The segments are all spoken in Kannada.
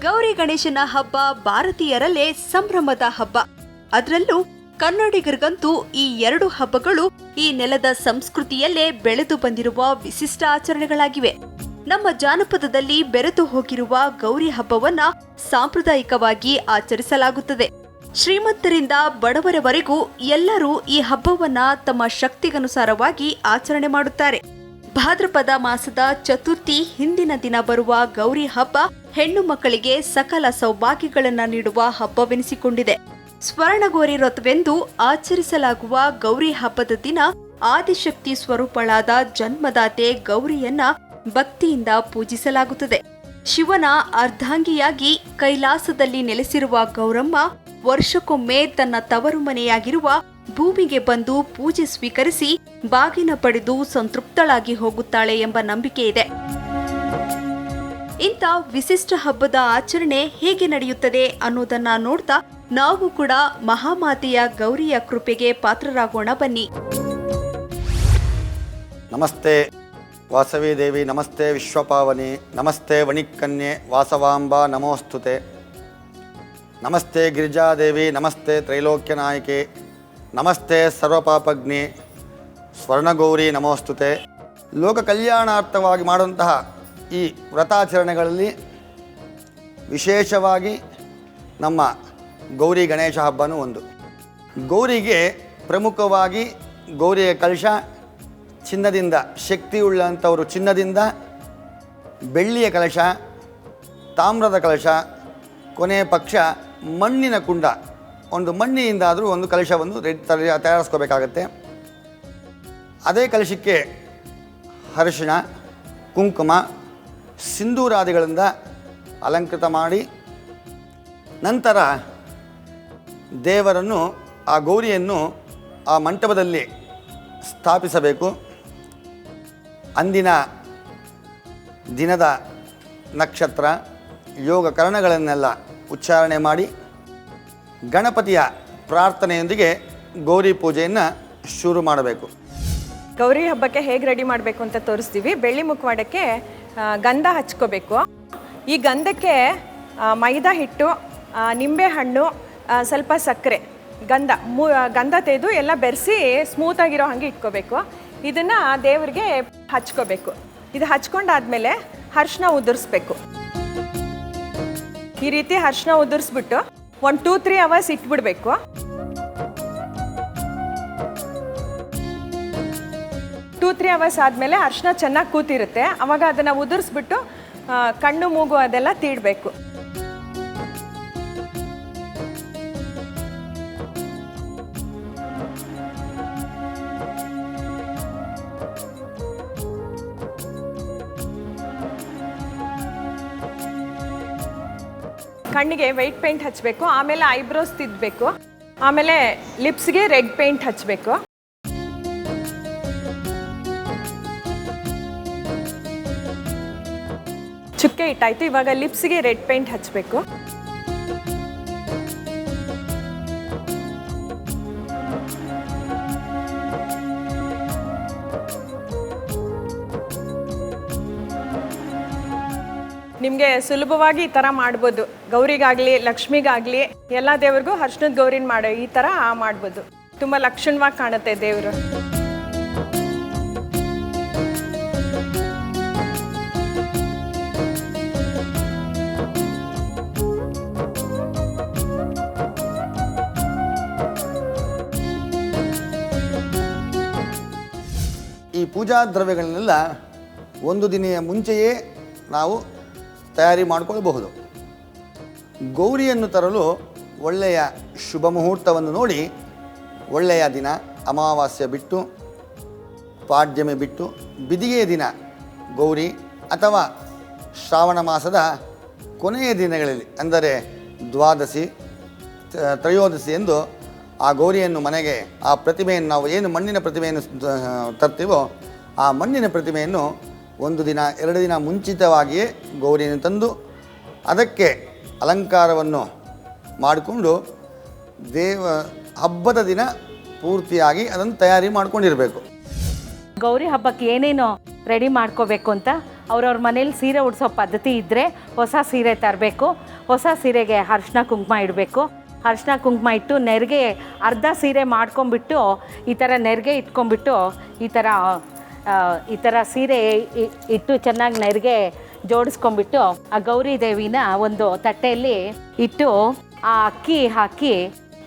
ಗೌರಿ ಗಣೇಶನ ಹಬ್ಬ ಭಾರತೀಯರಲ್ಲೇ ಸಂಭ್ರಮದ ಹಬ್ಬ. ಅದರಲ್ಲೂ ಕನ್ನಡಿಗರಿಗಂತೂ ಈ ಎರಡು ಹಬ್ಬಗಳು ಈ ನೆಲದ ಸಂಸ್ಕೃತಿಯಲ್ಲೇ ಬೆಳೆದು ಬಂದಿರುವ ವಿಶಿಷ್ಟ ಆಚರಣೆಗಳಾಗಿವೆ. ನಮ್ಮ ಜಾನಪದದಲ್ಲಿ ಬೆರೆತು ಹೋಗಿರುವ ಗೌರಿ ಹಬ್ಬವನ್ನ ಸಾಂಪ್ರದಾಯಿಕವಾಗಿ ಆಚರಿಸಲಾಗುತ್ತದೆ. ಶ್ರೀಮಂತರಿಂದ ಬಡವರವರೆಗೂ ಎಲ್ಲರೂ ಈ ಹಬ್ಬವನ್ನ ತಮ್ಮ ಶಕ್ತಿಗನುಸಾರವಾಗಿ ಆಚರಣೆ ಮಾಡುತ್ತಾರೆ. ಭಾದ್ರಪದ ಮಾಸದ ಚತುರ್ಥಿ ಹಿಂದಿನ ದಿನ ಬರುವ ಗೌರಿ ಹಬ್ಬ ಹೆಣ್ಣು ಮಕ್ಕಳಿಗೆ ಸಕಲ ಸೌಭಾಗ್ಯಗಳನ್ನು ನೀಡುವ ಹಬ್ಬವೆನಿಸಿಕೊಂಡಿದೆ. ಸ್ವರ್ಣಗೋರಿ ವ್ರತವೆಂದು ಆಚರಿಸಲಾಗುವ ಗೌರಿ ಹಬ್ಬದ ದಿನ ಆದಿಶಕ್ತಿ ಸ್ವರೂಪಳಾದ ಜನ್ಮದಾತೆ ಗೌರಿಯನ್ನ ಭಕ್ತಿಯಿಂದ ಪೂಜಿಸಲಾಗುತ್ತದೆ. ಶಿವನ ಅರ್ಧಾಂಗಿಯಾಗಿ ಕೈಲಾಸದಲ್ಲಿ ನೆಲೆಸಿರುವ ಗೌರಮ್ಮ ವರ್ಷಕ್ಕೊಮ್ಮೆ ತನ್ನ ತವರು ಮನೆಯಾಗಿರುವ ಭೂಮಿಗೆ ಬಂದು ಪೂಜೆ ಸ್ವೀಕರಿಸಿ ಬಾಗಿನ ಪಡೆದು ಸಂತೃಪ್ತಳಾಗಿ ಹೋಗುತ್ತಾಳೆ ಎಂಬ ನಂಬಿಕೆ ಇದೆ. ಇಂಥ ವಿಶಿಷ್ಟ ಹಬ್ಬದ ಆಚರಣೆ ಹೇಗೆ ನಡೆಯುತ್ತದೆ ಅನ್ನೋದನ್ನ ನೋಡ್ತಾ ನಾವು ಕೂಡ ಮಹಾಮಾತೆಯ ಗೌರಿಯ ಕೃಪೆಗೆ ಪಾತ್ರರಾಗೋಣ ಬನ್ನಿ. ನಮಸ್ತೆ ವಾಸವಿ ದೇವಿ, ನಮಸ್ತೆ ವಿಶ್ವಪಾವನಿ, ನಮಸ್ತೆ ವಣಿಕನ್ಯೆ, ವಾಸವಾಂಬ, ನಮೋಸ್ತುತೆ. ನಮಸ್ತೆ ಗಿರಿಜಾದೇವಿ, ನಮಸ್ತೆ ತ್ರೈಲೋಕ್ಯ ನಾಯಕಿ ನಮಸ್ತೆ ಸರ್ವಪಾಪಜ್ಞಿ ಸ್ವರ್ಣಗೌರಿ ನಮೋಸ್ತುತೆ. ಲೋಕ ಕಲ್ಯಾಣಾರ್ಥವಾಗಿ ಮಾಡುವಂತಹ ಈ ವ್ರತಾಚರಣೆಗಳಲ್ಲಿ ವಿಶೇಷವಾಗಿ ನಮ್ಮ ಗೌರಿ ಗಣೇಶ ಹಬ್ಬನೂ ಒಂದು. ಗೌರಿಗೆ ಪ್ರಮುಖವಾಗಿ ಗೌರಿಯ ಕಲಶ, ಚಿನ್ನದಿಂದ ಶಕ್ತಿಯುಳ್ಳಂಥವರು ಚಿನ್ನದಿಂದ ಬೆಳ್ಳಿಯ ಕಲಶ, ತಾಮ್ರದ ಕಲಶ ಕೊನೆಯ ಪಕ್ಷ ಮಣ್ಣಿನ ಕುಂಡ. ಒಂದು ಮಣ್ಣಿನಿಂದಾದರೂ ಒಂದು ಕಲಶವನ್ನು ತಯಾರಿಸ್ಕೋಬೇಕಾಗತ್ತೆ. ಅದೇ ಕಲಶಕ್ಕೆ ಅರಿಶಿಣ, ಕುಂಕುಮ, ಸಿಂಧೂರಾದಿಗಳಿಂದ ಅಲಂಕೃತ ಮಾಡಿ, ನಂತರ ದೇವರನ್ನು, ಆ ಗೌರಿಯನ್ನು ಆ ಮಂಟಪದಲ್ಲಿ ಸ್ಥಾಪಿಸಬೇಕು. ಅಂದಿನ ದಿನದ ನಕ್ಷತ್ರ, ಯೋಗ ಕರಣಗಳನ್ನೆಲ್ಲ ಉಚ್ಚಾರಣೆ ಮಾಡಿ, ಗಣಪತಿಯ ಪ್ರಾರ್ಥನೆಯೊಂದಿಗೆ ಗೌರಿ ಪೂಜೆಯನ್ನು ಶುರು ಮಾಡಬೇಕು. ಗೌರಿ ಹಬ್ಬಕ್ಕೆ ಹೇಗೆ ರೆಡಿ ಮಾಡಬೇಕು ಅಂತ ತೋರಿಸ್ತೀವಿ. ಬೆಳ್ಳಿ ಮುಖವಾಡಕ್ಕೆ ಗಂಧ ಹಚ್ಕೋಬೇಕು. ಈ ಗಂಧಕ್ಕೆ ಮೈದಾ ಹಿಟ್ಟು ನಿಂಬೆ ಹಣ್ಣು ಸ್ವಲ್ಪ ಸಕ್ಕರೆ, ಗಂಧ, ಮೂ ಗಂಧ ತೆಗೆದು ಎಲ್ಲ ಬೆರೆಸಿ ಸ್ಮೂತಾಗಿರೋ ಹಾಗೆ ಇಟ್ಕೋಬೇಕು. ಇದನ್ನು ದೇವರಿಗೆ ಹಚ್ಕೋಬೇಕು. ಇದು ಹಚ್ಕೊಂಡಾದಮೇಲೆ ಅರ್ಶಿನ ಉದುರಿಸ್ಬೇಕು. ಈ ರೀತಿ ಅರ್ಶಿನ ಉದುರಿಸ್ಬಿಟ್ಟು, ಒಂದು ಟೂ ತ್ರೀ ಅವರ್ಸ್ ಇಟ್ಬಿಡ್ಬೇಕು. ಟೂ ತ್ರೀ ಅವರ್ಸ್ ಆದಮೇಲೆ ಅರ್ಶಿನ ಚೆನ್ನಾಗಿ ಕೂತಿರುತ್ತೆ. ಅವಾಗ ಅದನ್ನು ಉದುರಿಸ್ಬಿಟ್ಟು ಕಣ್ಣು ಮೂಗು ಅದೆಲ್ಲ ತೀಡಬೇಕು. ಕಣ್ಣಿಗೆ ವೈಟ್ ಪೇಂಟ್ ಹಚ್ಚಬೇಕು ಆಮೇಲೆ ಐಬ್ರೋಸ್ ತಿದ್ದಬೇಕು ಆಮೇಲೆ ಲಿಪ್ಸ್ಗೆ ರೆಡ್ ಪೇಂಟ್ ಹಚ್ಚಬೇಕು ಚುಕ್ಕೆ ಇಟ್ಟಾಯ್ತು. ಇವಾಗ ಲಿಪ್ಸ್ಗೆ ರೆಡ್ ಪೇಂಟ್ ಹಚ್ಚಬೇಕು ನಿಮಗೆ ಸುಲಭವಾಗಿ ಈ ಥರ ಮಾಡ್ಬೋದು. ಗೌರಿಗಾಗಲಿ, ಲಕ್ಷ್ಮಿಗಾಗಲಿ, ಎಲ್ಲ ದೇವ್ರಿಗೂ ಹರ್ಷಣದ ಗೌರಿನ ಮಾಡೋ. ಈ ಥರ ಮಾಡ್ಬೋದು. ತುಂಬ ಲಕ್ಷಣವಾಗಿ ಕಾಣುತ್ತೆ ದೇವರು. ಪೂಜಾ ದ್ರವ್ಯಗಳನ್ನೆಲ್ಲ ಒಂದು ದಿನೆಯ ಮುಂಚೆಯೇ ನಾವು ತಯಾರಿ ಮಾಡಿಕೊಳ್ಳಬಹುದು ಗೌರಿಯನ್ನು ತರಲು ಒಳ್ಳೆಯ ಶುಭ ಮುಹೂರ್ತವನ್ನು ನೋಡಿ ಒಳ್ಳೆಯ ದಿನ ಅಮಾವಾಸ್ಯೆ ಬಿಟ್ಟು, ಪಾಡ್ಯಮೆ ಬಿಟ್ಟು, ಬಿದಿಗೆಯ ದಿನ ಗೌರಿ ಅಥವಾ ಶ್ರಾವಣ ಮಾಸದ ಕೊನೆಯ ದಿನಗಳಲ್ಲಿ ಅಂದರೆ ದ್ವಾದಶಿ ತ್ರಯೋದಶಿ ಎಂದು ಆ ಗೌರಿಯನ್ನು ಮನೆಗೆ, ಆ ಪ್ರತಿಮೆಯನ್ನು ನಾವು ಏನು ಮಣ್ಣಿನ ಪ್ರತಿಮೆಯನ್ನು ತರ್ತೀವೋ ಆ ಮಣ್ಣಿನ ಪ್ರತಿಮೆಯನ್ನು ಒಂದು ದಿನ, ಎರಡು ದಿನ ಮುಂಚಿತವಾಗಿಯೇ ಗೌರಿಯನ್ನು ತಂದು ಅದಕ್ಕೆ ಅಲಂಕಾರವನ್ನು ಮಾಡಿಕೊಂಡು ದೇವ ಹಬ್ಬದ ದಿನ ಪೂರ್ತಿಯಾಗಿ ಅದನ್ನು ತಯಾರಿ ಮಾಡ್ಕೊಂಡಿರಬೇಕು. ಗೌರಿ ಹಬ್ಬಕ್ಕೆ ಏನೇನು ರೆಡಿ ಮಾಡ್ಕೋಬೇಕು ಅಂತ ಅವ್ರವ್ರ ಮನೇಲಿ ಸೀರೆ ಉಡಿಸೋ ಪದ್ಧತಿ ಇದ್ದರೆ ಹೊಸ ಸೀರೆ ತರಬೇಕು, ಹೊಸ ಸೀರೆಗೆ ಅರ್ಶಿನ ಕುಂಕುಮ ಇಡಬೇಕು. ಅರ್ಶಿನ ಕುಂಕುಮ ಇಟ್ಟು ನೆರಿಗೆ ಅರ್ಧ ಸೀರೆ ಮಾಡ್ಕೊಂಬಿಟ್ಟು ಈ ಥರ ನೆರಿಗೆ ಇಟ್ಕೊಂಬಿಟ್ಟು ಈ ಥರ ಈ ಥರ ಸೀರೆ ಇಟ್ಟು ಚೆನ್ನಾಗಿ ನೆರಿಗೆ ಜೋಡಿಸ್ಕೊಂಡ್ಬಿಟ್ಟು ಆ ಗೌರಿ ದೇವಿನ ಒಂದು ತಟ್ಟೆಯಲ್ಲಿ ಇಟ್ಟು ಆ ಅಕ್ಕಿ ಹಾಕಿ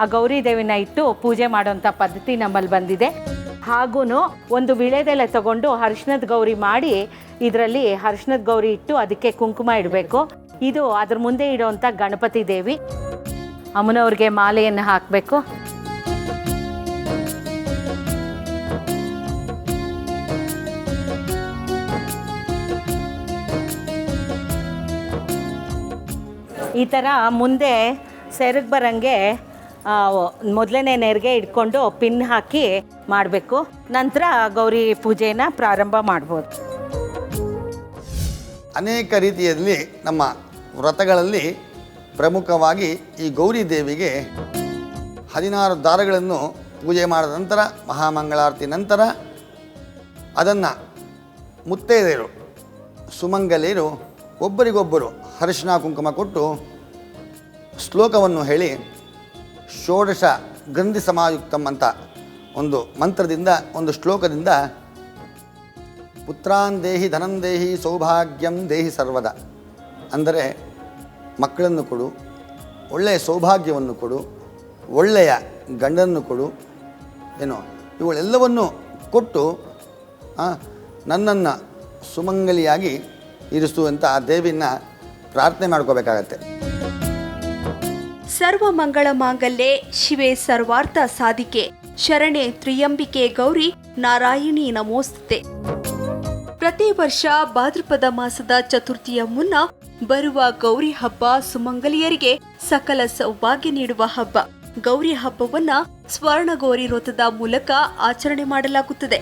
ಆ ಗೌರಿ ದೇವಿನ ಇಟ್ಟು ಪೂಜೆ ಮಾಡೋಂಥ ಪದ್ಧತಿ ನಮ್ಮಲ್ಲಿ ಬಂದಿದೆ. ಹಾಗೂ ಒಂದು ವಿಳೆದೆಲೆ ತಗೊಂಡು ಅರ್ಶಿಣದ ಗೌರಿ ಮಾಡಿ ಇದರಲ್ಲಿ ಅರ್ಶಿಣದ ಗೌರಿ ಇಟ್ಟು ಅದಕ್ಕೆ ಕುಂಕುಮ ಇಡಬೇಕು. ಇದು ಅದ್ರ ಮುಂದೆ ಇಡೋವಂಥ ಗಣಪತಿ ದೇವಿ. ಅಮ್ಮನವ್ರಿಗೆ ಮಾಲೆಯನ್ನು ಹಾಕಬೇಕು. ಈ ಥರ ಮುಂದೆ ಸೆರಗ್ ಬರಂಗೆ ಮೊದಲನೇ ನೆರಿಗೆ ಇಟ್ಕೊಂಡು ಪಿನ್ ಹಾಕಿ ಮಾಡಬೇಕು. ನಂತರ ಗೌರಿ ಪೂಜೆಯನ್ನು ಪ್ರಾರಂಭ ಮಾಡ್ಬೋದು. ಅನೇಕ ರೀತಿಯಲ್ಲಿ ನಮ್ಮ ವ್ರತಗಳಲ್ಲಿ ಪ್ರಮುಖವಾಗಿ ಈ ಗೌರಿ ದೇವಿಗೆ ಹದಿನಾರು ದಾರಗಳನ್ನು ಪೂಜೆ ಮಾಡಿದ ನಂತರ, ಮಹಾಮಂಗಳಾರತಿ ನಂತರ, ಅದನ್ನು ಮುತ್ತೈದೆಯರು, ಸುಮಂಗಲಿಯರು, ಒಬ್ಬರಿಗೊಬ್ಬರು ಅರಿಶಿನ ಕುಂಕುಮ ಕೊಟ್ಟು ಶ್ಲೋಕವನ್ನು ಹೇಳಿ ಷೋಡಶ ಗ್ರಂಥಿ ಸಮಾಯುಕ್ತಂ ಅಂತ ಒಂದು ಮಂತ್ರದಿಂದ, ಒಂದು ಶ್ಲೋಕದಿಂದ, ಪುತ್ರಾನ್ ದೇಹಿ ಧನಂ ದೇಹಿ ಸೌಭಾಗ್ಯಂ ದೇಹಿ ಸರ್ವದ ಅಂದರೆ ಮಕ್ಕಳನ್ನು ಕೊಡು, ಒಳ್ಳೆಯ ಸೌಭಾಗ್ಯವನ್ನು ಕೊಡು, ಒಳ್ಳೆಯ ಗಂಡನ್ನು ಕೊಡು, ಏನು, ಇವುಗಳೆಲ್ಲವನ್ನು ಕೊಟ್ಟು ನನ್ನನ್ನು ಸುಮಂಗಲಿಯಾಗಿ ಇರಿಸುವಂಥ ಆ ದೇವಿನ ಪ್ರಾರ್ಥನೆ ಮಾಡ್ಕೋಬೇಕಾಗತ್ತೆ. ಸರ್ವ ಮಂಗಳ ಮಾಂಗಲ್ಯೆ ಶಿವೆ ಸರ್ವಾರ್ಥ ಸಾಧಿಕೆ. ಶರಣೆ ತ್ರಿಯಂಬಿಕೆ ಗೌರಿ ನಾರಾಯಣಿ ನಮೋಸ್ತುತೆ. ಪ್ರತಿ ವರ್ಷ ಭಾದ್ರಪದ ಮಾಸದ ಚತುರ್ಥಿಯ ಮುನ್ನ ಬರುವ ಗೌರಿ ಹಬ್ಬ ಸುಮಂಗಲಿಯರಿಗೆ ಸಕಲ ಸೌಭಾಗ್ಯ ನೀಡುವ ಹಬ್ಬ. ಗೌರಿ ಹಬ್ಬವನ್ನ ಸ್ವರ್ಣಗೌರಿ ವ್ರತದ ಮೂಲಕ ಆಚರಣೆ ಮಾಡಲಾಗುತ್ತದೆ.